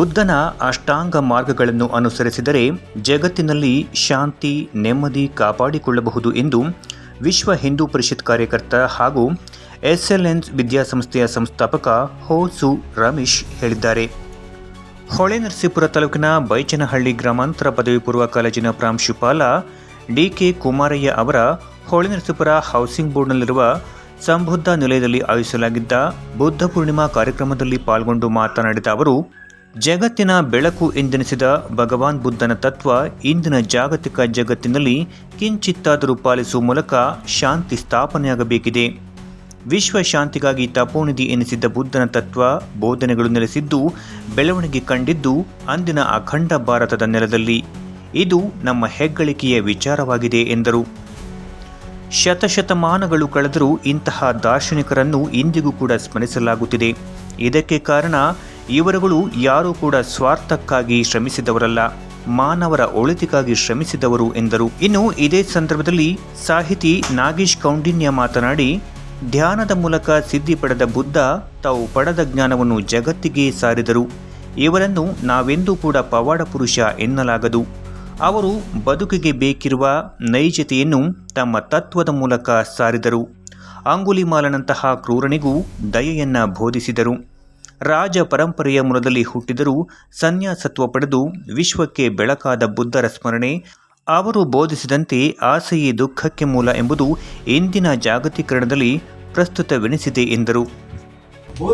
ಬುದ್ಧನ ಅಷ್ಟಾಂಗ ಮಾರ್ಗಗಳನ್ನು ಅನುಸರಿಸಿದರೆ ಜಗತ್ತಿನಲ್ಲಿ ಶಾಂತಿ, ನೆಮ್ಮದಿ ಕಾಪಾಡಿಕೊಳ್ಳಬಹುದು ಎಂದು ವಿಶ್ವ ಹಿಂದೂ ಪರಿಷತ್ ಕಾರ್ಯಕರ್ತ ಹಾಗೂ ಎಸ್ಎಲ್ಎನ್ಸ್ ವಿದ್ಯಾಸಂಸ್ಥೆಯ ಸಂಸ್ಥಾಪಕ ಹೋಸು ರಮೇಶ್ ಹೇಳಿದ್ದಾರೆ. ಹೊಳೆನರಸೀಪುರ ತಾಲೂಕಿನ ಬೈಚನಹಳ್ಳಿ ಗ್ರಾಮಾಂತರ ಪದವಿ ಪೂರ್ವ ಕಾಲೇಜಿನ ಪ್ರಾಂಶುಪಾಲ ಡಿಕೆ ಕುಮಾರಯ್ಯ ಅವರ ಹೊಳೆನರಸೀಪುರ ಹೌಸಿಂಗ್ ಬೋರ್ಡ್ನಲ್ಲಿರುವ ಸಂಬುದ್ಧ ನಿಲಯದಲ್ಲಿ ಆಯೋಜಿಸಲಾಗಿದ್ದ ಬುದ್ಧ ಪೂರ್ಣಿಮಾ ಕಾರ್ಯಕ್ರಮದಲ್ಲಿ ಪಾಲ್ಗೊಂಡು ಮಾತನಾಡಿದ ಅವರು ಜಗತ್ತಿನ ಬೆಳಕು ಎಂದೆನಿಸಿದ ಭಗವಾನ್ ಬುದ್ಧನ ತತ್ವ ಇಂದಿನ ಜಾಗತಿಕ ಜಗತ್ತಿನಲ್ಲಿ ಕಿಂಚಿತ್ತಾದರೂ ಪಾಲಿಸುವ ಮೂಲಕ ಶಾಂತಿ ಸ್ಥಾಪನೆಯಾಗಬೇಕಿದೆ. ವಿಶ್ವ ಶಾಂತಿಗಾಗಿ ತಪೋನಿಧಿ ಎನಿಸಿದ್ದ ಬುದ್ಧನ ತತ್ವ ಬೋಧನೆಗಳು ನೆಲೆಸಿದ್ದು, ಬೆಳವಣಿಗೆ ಕಂಡಿದ್ದು ಅಂದಿನ ಅಖಂಡ ಭಾರತದ ನೆಲದಲ್ಲಿ. ಇದು ನಮ್ಮ ಹೆಗ್ಗಳಿಕೆಯ ವಿಚಾರವಾಗಿದೆ, ಎಂದರು. ಶತಶತಮಾನಗಳು ಕಳೆದರೂ ಇಂತಹ ದಾರ್ಶನಿಕರನ್ನು ಇಂದಿಗೂ ಕೂಡ ಸ್ಮರಿಸಲಾಗುತ್ತಿದೆ. ಇದಕ್ಕೆ ಕಾರಣ ಇವರುಗಳು ಯಾರೂ ಕೂಡ ಸ್ವಾರ್ಥಕ್ಕಾಗಿ ಶ್ರಮಿಸಿದವರಲ್ಲ, ಮಾನವರ ಒಳಿತಿಗಾಗಿ ಶ್ರಮಿಸಿದವರು ಎಂದರು. ಇನ್ನು ಇದೇ ಸಂದರ್ಭದಲ್ಲಿ ಸಾಹಿತಿ ನಾಗೇಶ್ ಕೌಂಡಿನ್ಯ ಮಾತನಾಡಿ, ಧ್ಯಾನದ ಮೂಲಕ ಸಿದ್ಧಿ ಪಡೆದ ಬುದ್ಧ ತಾವು ಪಡೆದ ಜ್ಞಾನವನ್ನು ಜಗತ್ತಿಗೆ ಸಾರಿದರು. ಇವರನ್ನು ನಾವೆಂದೂ ಕೂಡ ಪವಾಡ ಪುರುಷ ಎನ್ನಲಾಗದು. ಅವರು ಬದುಕಿಗೆ ಬೇಕಿರುವ ನೈಜತೆಯನ್ನು ತಮ್ಮ ತತ್ವದ ಮೂಲಕ ಸಾರಿದರು. ಅಂಗುಲಿಮಾಲನಂತಹ ಕ್ರೂರನಿಗೂ ದಯೆಯನ್ನ ಬೋಧಿಸಿದರು. ರಾಜ ಪರಂಪರೆಯ ಮೂಲದಲ್ಲಿ ಹುಟ್ಟಿದರೂ ಸನ್ಯಾಸತ್ವ ಪಡೆದು ವಿಶ್ವಕ್ಕೆ ಬೆಳಕಾದ ಬುದ್ಧರ ಸ್ಮರಣೆ, ಅವರು ಬೋಧಿಸಿದಂತೆ ಆಸೆಯೇ ದುಃಖಕ್ಕೆ ಮೂಲ ಎಂಬುದು ಇಂದಿನ ಜಾಗತೀಕರಣದಲ್ಲಿ ಪ್ರಸ್ತುತವೆನಿಸಿದೆ ಎಂದರು.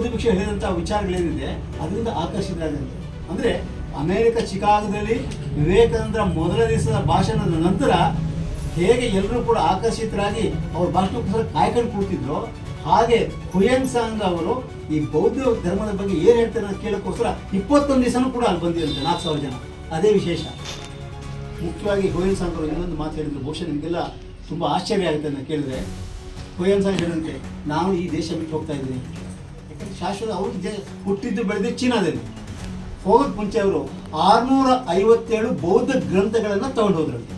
ಭಿಕ್ಷು ಹೇಳಿದಂತಹ ವಿಚಾರಗಳೇನಿದೆ, ಅದರಿಂದ ಆಕರ್ಷಿತರಾಗಿರುತ್ತೆ ಅಂದ್ರೆ ಅಮೆರಿಕ ಚಿಕಾಗೋದಲ್ಲಿ ವಿವೇಕಾನಂದರ ಮೊದಲ ದಿವಸದ ಭಾಷಣದ ನಂತರ ಹೇಗೆ ಎಲ್ಲರೂ ಕೂಡ ಆಕರ್ಷಿತರಾಗಿ ಅವ್ರ ಭಾಷಣಕ್ಕೋಸ್ಕರ ಕಾಯ್ಕೊಂಡು ಕೂತಿದ್ರು ಹಾಗೆ ಕುಯನ್ ಸಾಂಗ್ ಅವರು ಈ ಬೌದ್ಧ ಧರ್ಮದ ಬಗ್ಗೆ ಏನ್ ಹೇಳ್ತಾರೆ ಕೇಳಕ್ಕೋಸ್ಕರ ಇಪ್ಪತ್ತೊಂದು ದಿವಸನೂ ಕೂಡ ಅಲ್ಲಿ ಬಂದಿರುತ್ತೆ, ನಾಲ್ಕು ಸಾವಿರ ಜನ. ಅದೇ ವಿಶೇಷ. ಮುಖ್ಯವಾಗಿ ಕುಯನ್ ಸಾಂಗ್ ಅವರು ಇನ್ನೊಂದು ಮಾತು ಹೇಳಿದ್ರು, ಬಹುಶಃ ನಿಮಗೆಲ್ಲ ತುಂಬ ಆಶ್ಚರ್ಯ ಆಗುತ್ತೆ ಅಂತ ಕೇಳಿದ್ರೆ. ಕುಯನ್ ಸಾಂಗ್ ಹೇಳಿದಂತೆ, ನಾನು ಈ ದೇಶ ಬಿಟ್ಟು ಹೋಗ್ತಾ ಇದ್ದೀನಿ. ಯಾಕಂದ್ರೆ ಶಾಶ್ವತ ಅವರು ಹುಟ್ಟಿದ್ದು ಬೆಳೆದು ಚೀನಾದಲ್ಲಿ. ಹೋಗೋದ್ ಮುಂಚೆ ಅವರು ಆರ್ನೂರ ಐವತ್ತೇಳು ಬೌದ್ಧ ಗ್ರಂಥಗಳನ್ನು ತಗೊಂಡು ಹೋದ್ರಂತೆ.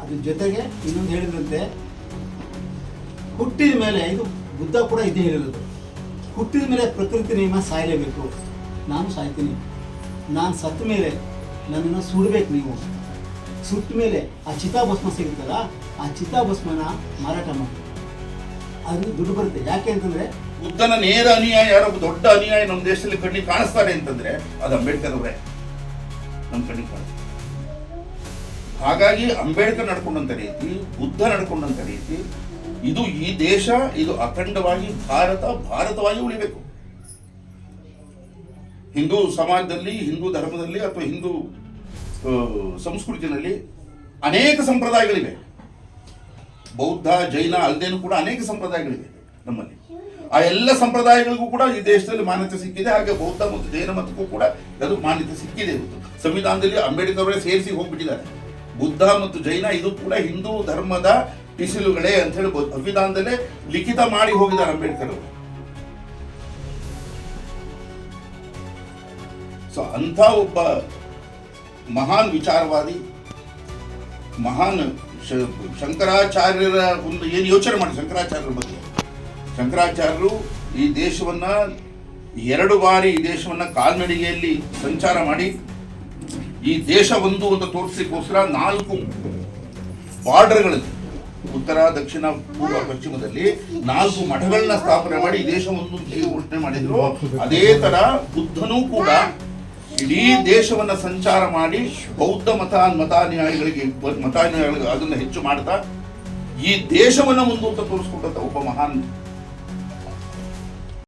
ಅದ್ರ ಜೊತೆಗೆ ಇನ್ನೊಂದು ಹೇಳಿದ್ರಂತೆ ಹುಟ್ಟಿದ ಮೇಲೆ, ಇದು ಬುದ್ಧ ಕೂಡ ಇದೇ ಹೇಳಿರೋದು. ಹುಟ್ಟಿದ ಮೇಲೆ ಪ್ರಕೃತಿ ನಿಯಮ ಸಾಯಲೇಬೇಕು. ನಾನು ಸಾಯ್ತೀನಿ. ನಾನು ಸತ್ತ ಮೇಲೆ ನನ್ನನ್ನು ಸುಡಬೇಕು ನೀವು. ಸುಟ್ಟ ಮೇಲೆ ಆ ಚಿತಾಭಸ್ಮ ಸಿಗುತ್ತಲ್ಲ, ಆ ಚಿತಾಭಸ್ಮನ ಮಾರಾಟ ಮಾಡಿ. ಅದು ದುಡ್ಡು ಬರುತ್ತೆ. ಯಾಕೆ ಅಂತಂದ್ರೆ, ಬುದ್ಧನ ನೇರ ಅನುಯಾಯ, ಯಾರೋ ದೊಡ್ಡ ಅನುಯಾಯ ನಮ್ಮ ದೇಶದಲ್ಲಿ ಕಣ್ಣಿಗೆ ಕಾಣಿಸ್ತಾರೆ ಅಂತಂದ್ರೆ, ಅದು ಅಂಬೇಡ್ಕರ್ ಅವರೇ. ನಮ್ಮ ಕಣ್ಣಿಗೆ ಕಾಣಿಸ್ತಾರೆ. ಹಾಗಾಗಿ ಅಂಬೇಡ್ಕರ್ ನಡ್ಕೊಂಡಂತ ರೀತಿ, ಬುದ್ಧ ನಡ್ಕೊಂಡಂತ ರೀತಿ ಇದು ಈ ದೇಶ, ಇದು ಅಖಂಡವಾಗಿ ಭಾರತ, ಭಾರತವಾಗಿ ಉಳಿಬೇಕು. ಹಿಂದೂ ಸಮಾಜದಲ್ಲಿ, ಹಿಂದೂ ಧರ್ಮದಲ್ಲಿ ಅಥವಾ ಹಿಂದೂ ಸಂಸ್ಕೃತಿನಲ್ಲಿ ಅನೇಕ ಸಂಪ್ರದಾಯಗಳಿವೆ. ಬೌದ್ಧ, ಜೈನ ಅಲ್ಲದೇನು ಕೂಡ ಅನೇಕ ಸಂಪ್ರದಾಯಗಳಿವೆ ನಮ್ಮಲ್ಲಿ. ಆ ಎಲ್ಲ ಸಂಪ್ರದಾಯಗಳಿಗೂ ಕೂಡ ಈ ದೇಶದಲ್ಲಿ ಮಾನ್ಯತೆ ಸಿಕ್ಕಿದೆ. ಹಾಗೆ ಬೌದ್ಧ ಮತ್ತು ಜೈನ ಮತಕ್ಕೂ ಕೂಡ ಅದು ಮಾನ್ಯತೆ ಸಿಕ್ಕಿದೆ. ಇವತ್ತು ಸಂವಿಧಾನದಲ್ಲಿ ಅಂಬೇಡ್ಕರ್ ಅವರೇ ಸೇರಿಸಿ ಹೋಗ್ಬಿಟ್ಟಿದ್ದಾರೆ. ಬುದ್ಧ ಮತ್ತು ಜೈನ, ಇದು ಕೂಡ ಹಿಂದೂ ಧರ್ಮದ ಟಿಸಿಲುಗಳೇ ಅಂತ ಹೇಳ್ಬೋದು. ಸಂವಿಧಾನದಲ್ಲೇ ಲಿಖಿತ ಮಾಡಿ ಹೋಗಿದ್ದಾರೆ ಅಂಬೇಡ್ಕರ್ ಅವರು. ಸೊ ಅಂಥ ಒಬ್ಬ ಮಹಾನ್ ವಿಚಾರವಾದಿ, ಮಹಾನ್ ಶಂಕರಾಚಾರ್ಯರ ಒಂದು ಏನು ಯೋಚನೆ ಮಾಡಿ ಶಂಕರಾಚಾರ್ಯರ ಬಗ್ಗೆ. ಶಂಕರಾಚಾರ್ಯರು ಈ ದೇಶವನ್ನ ಎರಡು ಬಾರಿ ಈ ದೇಶವನ್ನ ಕಾಲ್ನಡಿಗೆಯಲ್ಲಿ ಸಂಚಾರ ಮಾಡಿ, ಈ ದೇಶ ಒಂದು ಅಂತ ತೋರಿಸಲಿಕ್ಕೋಸ್ಕರ ನಾಲ್ಕು ಬಾರ್ಡರ್ಗಳಲ್ಲಿ ಉತ್ತರ, ದಕ್ಷಿಣ, ಪೂರ್ವ, ಪಶ್ಚಿಮದಲ್ಲಿ ನಾಲ್ಕು ಮಠಗಳನ್ನ ಸ್ಥಾಪನೆ ಮಾಡಿ ದೇಶವನ್ನು ಘೋಷಣೆ ಮಾಡಿದ್ರು? ಅದೇ ತರ ಬುದ್ಧನೂ ಕೂಡ ಇಡೀ ದೇಶವನ್ನ ಸಂಚಾರ ಮಾಡಿ ಬೌದ್ಧ ಮತ ಮತಾನುಯಾಯಿಗಳಿಗೆ ಮತಾನುಯಾಯಿಗಳಿಗೆ ಅದನ್ನ ಹೆಚ್ಚು ಮಾಡ್ತಾ ಈ ದೇಶವನ್ನ ಮುಂದೂಟ ತೋರಿಸ್ಕೊಟ್ಟಂತ ಒಬ್ಬ ಮಹಾನ್